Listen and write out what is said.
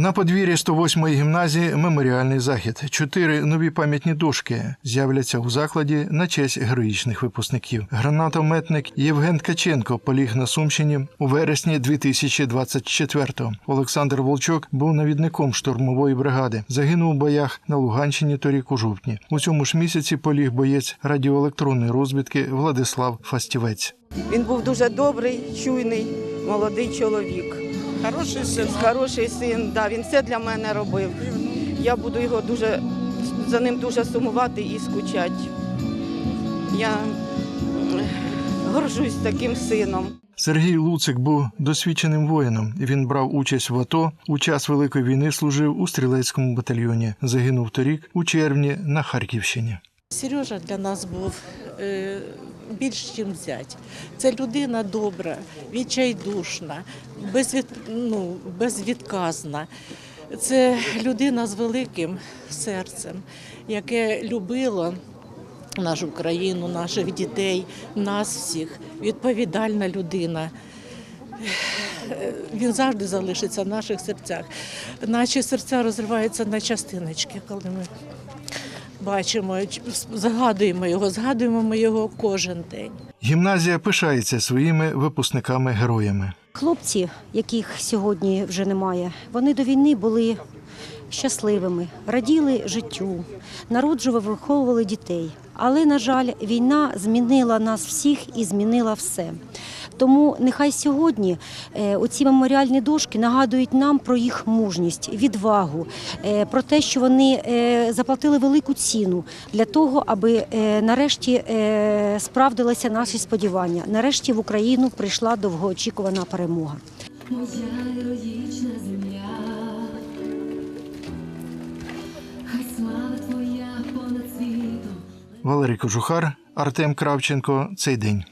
На подвір'ї 108-ї гімназії меморіальний захід. Чотири нові пам'ятні дошки з'являться у закладі на честь героїчних випускників. Гранатометник Євген Ткаченко поліг на Сумщині у вересні 2024-го. Олександр Волчок був навідником штурмової бригади. Загинув у боях на Луганщині торік у жовтні. У цьому ж місяці поліг боєць радіоелектронної розвідки Владислав Фастівець. Він був дуже добрий, чуйний, молодий чоловік. Хороший син. Хороший син, да, він все для мене робив. Я буду його дуже за ним дуже сумувати і скучати. Я горжусь таким сином. Сергій Луцик був досвідченим воїном. Він брав участь в АТО. У час Великої війни служив у стрілецькому батальйоні. Загинув торік у червні на Харківщині. Сережа для нас був е, більш ніж зять. Це людина добра, відчайдушна, безвід, ну, безвідказна. Це людина з великим серцем, яке любило нашу країну, наших дітей, нас всіх. Відповідальна людина. Він завжди залишиться в наших серцях. Наші серця розриваються на частиночки, коли ми бачимо, згадуємо його, згадуємо ми його кожен день. Гімназія пишається своїми випускниками-героями. Хлопці, яких сьогодні вже немає, вони до війни були щасливими, раділи життю, народжували, виховували дітей. Але, на жаль, війна змінила нас всіх і змінила все. Тому нехай сьогодні е, оці меморіальні дошки нагадують нам про їх мужність, відвагу, е, про те, що вони е, заплатили велику ціну для того, аби нарешті справдилися наші сподівання. Нарешті в Україну прийшла довгоочікувана перемога. Моя героїчна земля, Валерій Кожухар, Артем Кравченко. Цей день.